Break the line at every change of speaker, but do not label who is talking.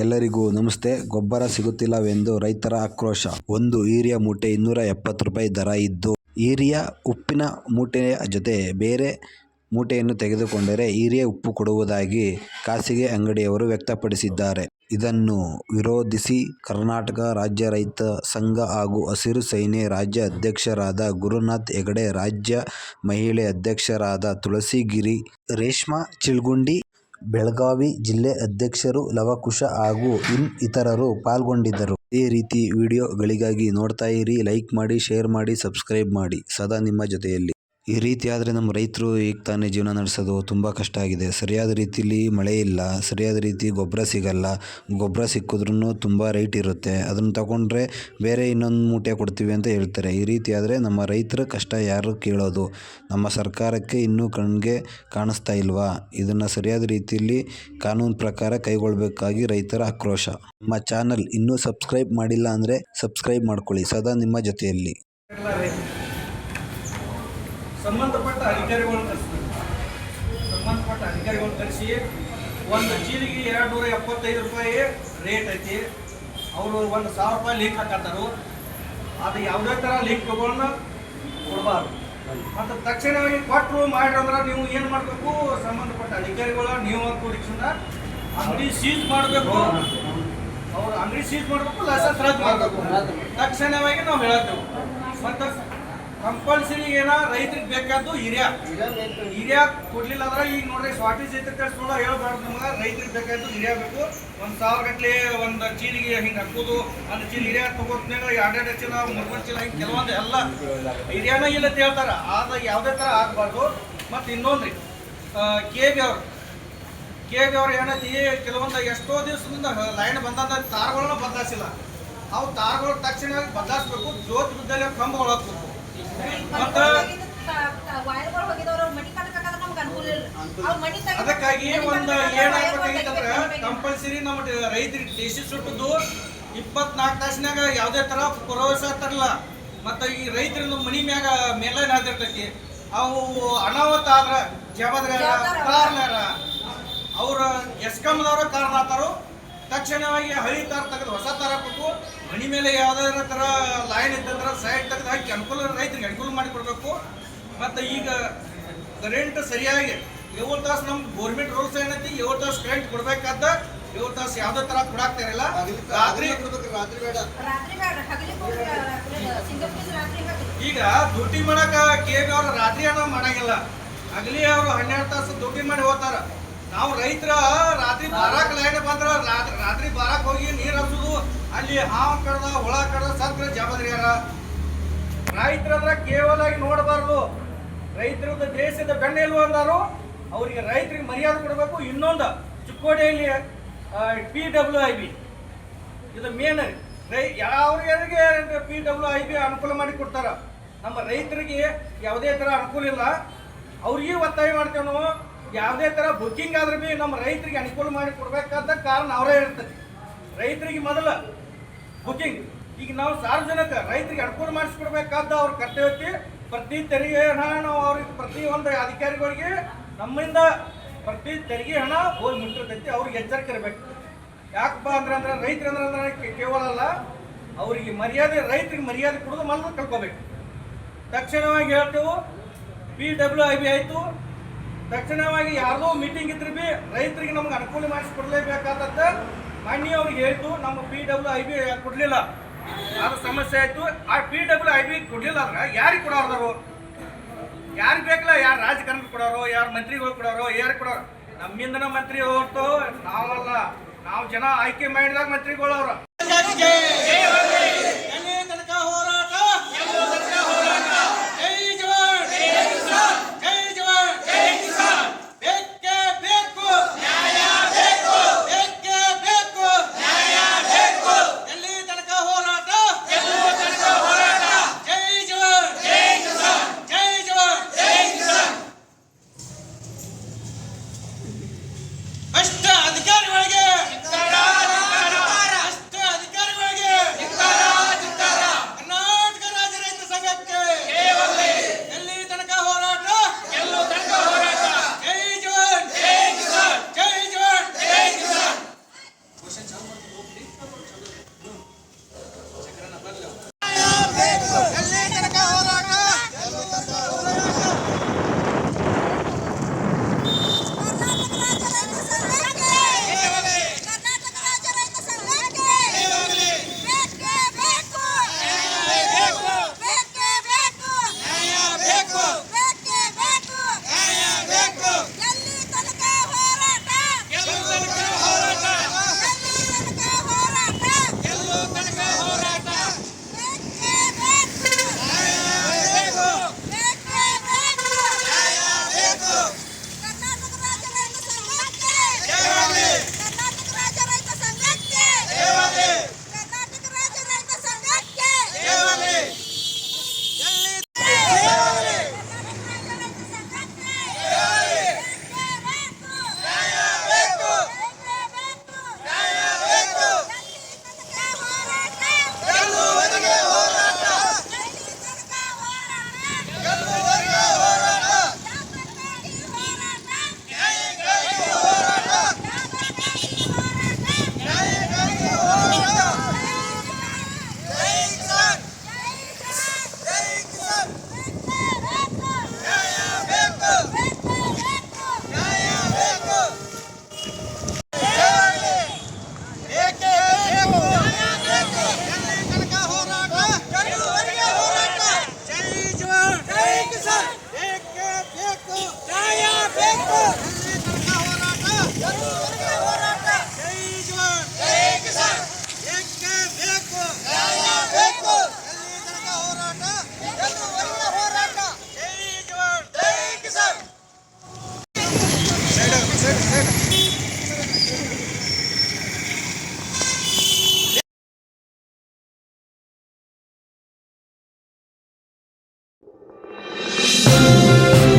ಎಲ್ಲರಿಗೂ ನಮಸ್ತೆ. ಗೊಬ್ಬರ ಸಿಗುತ್ತಿಲ್ಲವೆಂದು ರೈತರ ಆಕ್ರೋಶ. ಒಂದು ಯೂರಿಯಾ ಮೂಟೆ ಇನ್ನೂರ ಎಪ್ಪತ್ತು ರೂಪಾಯಿ ದರ ಇದ್ದು, ಯೂರಿಯಾ ಉಪ್ಪಿನ ಮೂಟೆಯ ಜೊತೆ ಬೇರೆ ಮೂಟೆಯನ್ನು ತೆಗೆದುಕೊಂಡರೆ ಯೂರಿಯಾ ಉಪ್ಪು ಕೊಡುವುದಾಗಿ ಖಾಸಗಿ ಅಂಗಡಿಯವರು ವ್ಯಕ್ತಪಡಿಸಿದ್ದಾರೆ. ಇದನ್ನು ವಿರೋಧಿಸಿ ಕರ್ನಾಟಕ ರಾಜ್ಯ ರೈತ ಸಂಘ ಹಾಗೂ ಹಸಿರು ಸೇನೆ ರಾಜ್ಯ ಅಧ್ಯಕ್ಷರಾದ ಗುರುನಾಥ್ ಹೆಗಡೆ, ರಾಜ್ಯ ಮಹಿಳಾ ಅಧ್ಯಕ್ಷರಾದ ತುಳಸಿಗಿರಿ, ರೇಷ್ಮಾ ಚಿಲ್ಗುಂಡಿ ಬೆಳಗಾವಿ ಜಿಲ್ಲೆ ಅಧ್ಯಕ್ಷರು ಲವಕುಶ ಹಾಗೂ ಇನ್ ಇತರರು ಪಾಲ್ಗೊಂಡಿದ್ದರು. ಇದೇ ರೀತಿ ವಿಡಿಯೋಗಳಿಗಾಗಿ ನೋಡ್ತಾ ಇರಿ, ಲೈಕ್ ಮಾಡಿ, ಶೇರ್ ಮಾಡಿ, ಸಬ್ಸ್ಕ್ರೈಬ್ ಮಾಡಿ. ಸದಾ ನಿಮ್ಮ ಜೊತೆಯಲ್ಲಿ. ಈ ರೀತಿ ಆದರೆ ನಮ್ಮ ರೈತರು ಈಗ ತಾನೇ ಜೀವನ ನಡೆಸೋದು ತುಂಬ ಕಷ್ಟ ಆಗಿದೆ. ಸರಿಯಾದ ರೀತಿಲಿ ಮಳೆ ಇಲ್ಲ, ಸರಿಯಾದ ರೀತಿ ಗೊಬ್ಬರ ಸಿಗಲ್ಲ, ಗೊಬ್ಬರ ಸಿಕ್ಕಿದ್ರೂ ತುಂಬ ರೇಟ್ ಇರುತ್ತೆ. ಅದನ್ನು ತಗೊಂಡ್ರೆ ಬೇರೆ ಇನ್ನೊಂದು ಮೂಟೆ ಕೊಡ್ತೀವಿ ಅಂತ ಹೇಳ್ತಾರೆ. ಈ ರೀತಿ ಆದರೆ ನಮ್ಮ ರೈತರ ಕಷ್ಟ ಯಾರು ಕೇಳೋದು. ನಮ್ಮ ಸರ್ಕಾರಕ್ಕೆ ಇನ್ನೂ ಕಣ್ಣಿಗೆ ಕಾಣಿಸ್ತಾ ಇಲ್ವಾ? ಇದನ್ನು ಸರಿಯಾದ ರೀತಿಯಲ್ಲಿ ಕಾನೂನು ಪ್ರಕಾರ ಕೈಗೊಳ್ಳಬೇಕಾಗಿ ರೈತರ ಆಕ್ರೋಶ. ನಮ್ಮ ಚಾನಲ್ ಇನ್ನೂ ಸಬ್ಸ್ಕ್ರೈಬ್ ಮಾಡಿಲ್ಲ ಅಂದರೆ ಸಬ್ಸ್ಕ್ರೈಬ್ ಮಾಡ್ಕೊಳ್ಳಿ. ಸದಾ ನಿಮ್ಮ ಜೊತೆಯಲ್ಲಿ.
ಸಂಬಂಧಪಟ್ಟ ಅಧಿಕಾರಿಗಳನ್ನು ಕರೆಸ್ತೀವಿ ಸಂಬಂಧಪಟ್ಟ ಅಧಿಕಾರಿಗಳನ್ನು ಕರೆಸಿ ಒಂದು ಚೀಲಿಗೆ ಎರಡು ನೂರ ಎಪ್ಪತ್ತೈದು ರೂಪಾಯಿ ರೇಟ್ ಐತಿ. ಅವರು ಒಂದು ಸಾವಿರ ರೂಪಾಯಿ ಲೀಕ್ ಹಾಕತ್ತಾರು. ಅದು ಯಾವುದೇ ಥರ ಲೀಕ್ಗಳನ್ನ ಕೊಡಬಾರ್ದು. ಮತ್ತು ತಕ್ಷಣವಾಗಿ ಕೊಟ್ಟರು ಮಾಡ್ರಿ ಅಂದ್ರೆ ನೀವು ಏನು ಮಾಡಬೇಕು? ಸಂಬಂಧಪಟ್ಟ ಅಧಿಕಾರಿಗಳು ನೀವು ಕೂಡಿಸಿದ ಅಂಗಡಿ ಸೀಜ್ ಮಾಡಬೇಕು. ಅವ್ರು ಅಂಗಡಿ ಸೀಜ್ ಮಾಡಬೇಕು ಲೈಸೆನ್ಸ್ ರದ್ದು ಮಾಡಬೇಕು. ತಕ್ಷಣವಾಗಿ ನಾವು ಹೇಳತ್ತೇವೆ. ಮತ್ತು ಕಂಪಲ್ಸರಿ ಏನ ರೈತರಿಗೆ ಬೇಕಾದ್ದು ಹಿರಿಯ. ಹಿರಿಯ ಕೊಡ್ಲಿಲ್ಲ ಅಂದ್ರೆ ಈಗ ನೋಡ್ರಿ ಶಾರ್ಟೇಜ್ ಐತೆ ಕಳ್ಸೋಣ ಹೇಳ್ಬಾರ್ದು ನಮ್ಗೆ. ರೈತರಿಗೆ ಬೇಕಾದ್ದು ಹಿರಿಯ ಬೇಕು. ಒಂದು ಸಾವಿರ ಗಟ್ಲೆ ಒಂದು ಚೀಲಿಗೆ ಹಿಂಗೆ ಹಾಕೋದು. ಒಂದು ಚೀಲ ಹಿರಿಯ ತಗೋತ್ನಾಗ ಎರಡೆರಡು ಚೀಲ, ಮೂರು ಚೀಲ, ಹಿಂಗೆ ಕೆಲವೊಂದು ಎಲ್ಲ ಹಿರಿಯನ ಇಲ್ಲ ಅಂತ ಹೇಳ್ತಾರೆ. ಆದ ಯಾವುದೇ ಥರ ಆಗಬಾರ್ದು. ಮತ್ತು ಇನ್ನೊಂದ್ರಿ ಕೆ ಬಿ ಅವ್ರು. ಕೆ ಬಿ ಅವ್ರು ಏನೈತಿ ಕೆಲವೊಂದು ಎಷ್ಟೋ ದಿವಸದಿಂದ ಲೈನ್ ಬಂದಂತ ತಾರಗಳನ್ನ ಬದಲಾಯಿಸಿಲ್ಲ. ಅವು ತಾರಗಳು ತಕ್ಷಣ ಬದಲಾಯಿಸ್ಬೇಕು. ಜೋತ್ ಬಿದ್ದಲ್ಲಿ ಕಂಬಗಳು ಹಾಕ್ಬೇಕು. ಅದಕ್ಕಾಗಿ ಒಂದು ಏನಾಗ್ಬೇಕಾಗಿತ್ತಂದ್ರೆ ಕಂಪಲ್ಸರಿ ನಮ್ಮ ರೈತರಿಗೆ ದೇಶಿ ಸುಟ್ಟದ್ದು ಇಪ್ಪತ್ನಾಲ್ಕು ತಾಸಿನಾಗ ಯಾವುದೇ ಥರ ಪ್ರವೇಶ ತರಲ್ಲ ಮತ್ತು ಈ ರೈತರಿಂದ ಮನಿ ಮ್ಯಾಗ ಮೇಲೆ ಹಾದಿರ್ತೈತಿ ಅವು ಅನಾಹುತ ಆದ್ರ ಜವಾಬ್ದಾರ ಕಾರಣರ ಅವ್ರ ಎಸ್ಕಮ್ದವ್ರ ಕಾರಣ ಆತಾರೋ. ತಕ್ಷಣವಾಗಿ ಹಳಿ ತಾರ ತೆಗೆದು ಹೊಸ ತಾರ ಹಾಕ್ಬೇಕು. ಮನಿ ಮೇಲೆ ಯಾವುದೇ ತರ ಲೈನ್ ಇತ್ತಂದ್ರ ಸೈಡ್ ತೆಗೆದು ಹಾಕಿ ಅನುಕೂಲ ರೈತರಿಗೆ ಅನುಕೂಲ ಮಾಡಿಕೊಡ್ಬೇಕು ಮತ್ತು ಈಗ ಕರೆಂಟ್ ಸರಿಯಾಗಿ ಏಳು ತಾಸು ನಮ್ಮ ಗೋರ್ಮೆಂಟ್ ರೂಲ್ಸ್ ಏನೈತಿ? ಏಳು ತಾಸು ಕರೆಂಟ್ ಕೊಡ್ಬೇಕಾದ ಏಳು ತಾಸು ಯಾವುದೇ ತರ ಕೊಡಾಕ್ತಾ ಇರಲ್ಲ. ರಾತ್ರಿ
ರಾತ್ರಿ ಬೇಡ.
ಈಗ ಡ್ಯೂಟಿ ಮಾಡಕ ಕೆ ಬಿ ಅವ್ರು ರಾತ್ರಿ ಏನೋ ಮಾಡಂಗಿಲ್ಲ. ಹಗಲಿ ಅವರು ಹನ್ನೆರಡು ತಾಸು ಡ್ಯೂಟಿ ಮಾಡಿ ಹೋಗ್ತಾರ. ನಾವು ರೈತರ ರಾತ್ರಿ ಬಾರಾಕ್ ಲೈನ್ ಬಂದ್ರ ರಾತ್ರಿ ರಾತ್ರಿ ಬಾರಾಕ್ ಹೋಗಿ ನೀರ್ ಹಚ್ಚುದು ಅಲ್ಲಿ ಹಾವು ಕಡದ ಹುಳ ಕಡ್ದ ಸತ್ರ ಜವಾಬ್ದಾರಿ ಯಾರ ರೈತರದ್ರ ಕೇವಲ ಆಗಿ ನೋಡಬಾರ್ದು. ರೈತರದ ದೇಶದ ಬೆನ್ನೆಲುಬು ಅಂದಾರು, ಅವರಿಗೆ ರೈತರಿಗೆ ಮರ್ಯಾದೆ ಕೊಡಬೇಕು. ಇನ್ನೊಂದು, ಚಿಕ್ಕೋಡಿಯಲ್ಲಿ ಪಿ ಡಬ್ಲ್ಯೂ ಐ ಬಿ ಇದು ಮೇನ್ ರೈ. ಯಾವ್ಯಾರಿಗೆ ಪಿ ಡಬ್ಲ್ಯೂ ಐ ಬಿ ಅನುಕೂಲ ಮಾಡಿ ಕೊಡ್ತಾರ. ನಮ್ಮ ರೈತರಿಗೆ ಯಾವುದೇ ಥರ ಅನುಕೂಲ ಇಲ್ಲ. ಅವ್ರಿಗೆ ಒತ್ತಾಯ ಮಾಡ್ತೇವೆ ನಾವು. ಯಾವುದೇ ಥರ ಬುಕ್ಕಿಂಗ್ ಆದ್ರೂ ಭೀ ನಮ್ಮ ರೈತರಿಗೆ ಅನುಕೂಲ ಮಾಡಿ ಕೊಡ್ಬೇಕಾದ ಕಾರಣ ಅವರೇ ಇರ್ತದೆ ರೈತರಿಗೆ ಮೊದಲ ಬುಕ್ಕಿಂಗ್ ಈಗ ನಾವು ಸಾರ್ವಜನಿಕ ರೈತರಿಗೆ ಅನುಕೂಲ ಮಾಡಿಸ್ಕೊಡ್ಬೇಕಾದ ಅವ್ರ ಕರ್ತವ್ಯಕ್ಕೆ. ಪ್ರತಿ ತೆರಿಗೆ ಹಣ ನಾವು ಅವ್ರಿಗೆ, ಪ್ರತಿ ಒಂದು ಅಧಿಕಾರಿಗಳಿಗೆ ನಮ್ಮಿಂದ ಪ್ರತಿ ತೆರಿಗೆ ಹಣ ಹೋಗಿ ಮುಟ್ಟಿರ್ತೈತಿ, ಅವ್ರಿಗೆ ಎಚ್ಚರಿಕೆ ಇರಬೇಕು. ಯಾಕಪ್ಪ ಅಂದ್ರೆ ಅಂದ್ರೆ ರೈತರು ಅಂದ್ರೆ ಕೇವಲ ಅಲ್ಲ, ಅವರಿಗೆ ಮರ್ಯಾದೆ, ರೈತರಿಗೆ ಮರ್ಯಾದೆ ಕೊಡೋದು ಮೊದಲು ಕಳ್ಕೋಬೇಕು ತಕ್ಷಣವಾಗಿ ಹೇಳ್ತೇವೆ ಪಿ ಡಬ್ಲ್ಯೂ ಐ ಬಿ ಆಯಿತು. ತಕ್ಷಣವಾಗಿ ಯಾರ್ದೋ ಮೀಟಿಂಗ್ ಇದ್ರೆ ಬಿ ರೈತರಿಗೆ ನಮ್ಗೆ ಅನುಕೂಲ ಮಾಡಿಸ್ಕೊಡ್ಲೇಬೇಕಾದತ್ತ ಮಾನ್ಯ ಅವ್ರಿಗೆ ಹೇಳ್ತು ನಮ್ಮ ಪಿ ಡಬ್ಲ್ಯೂ ಐ ಬಿ ಕೊಡಲಿಲ್ಲ. ಅದು ಸಮಸ್ಯೆ ಆಯಿತು. ಆ ಪಿ ಡಬ್ಲ್ಯೂ ಐ ಬಿ ಕೊಡಲಿಲ್ಲ ಅಂದ್ರೆ ಯಾರಿಗೆ ಕೊಡೋರ್ದವ್ರು? ಯಾರು ಬೇಕಲ್ಲ, ಯಾರು ರಾಜಕಾರಣ ಕೊಡೋರು, ಯಾರು ಮಂತ್ರಿಗಳು ಕೊಡೋರು, ಯಾರು ಕೊಡೋರು? ನಮ್ಮಿಂದನ ಮಂತ್ರಿ ಹೊರತು ನಾವಲ್ಲ. ನಾವು ಜನ ಆಯ್ಕೆ ಮಾಡಿದಾಗ ಮಂತ್ರಿಗಳು ಅವ್ರು. Música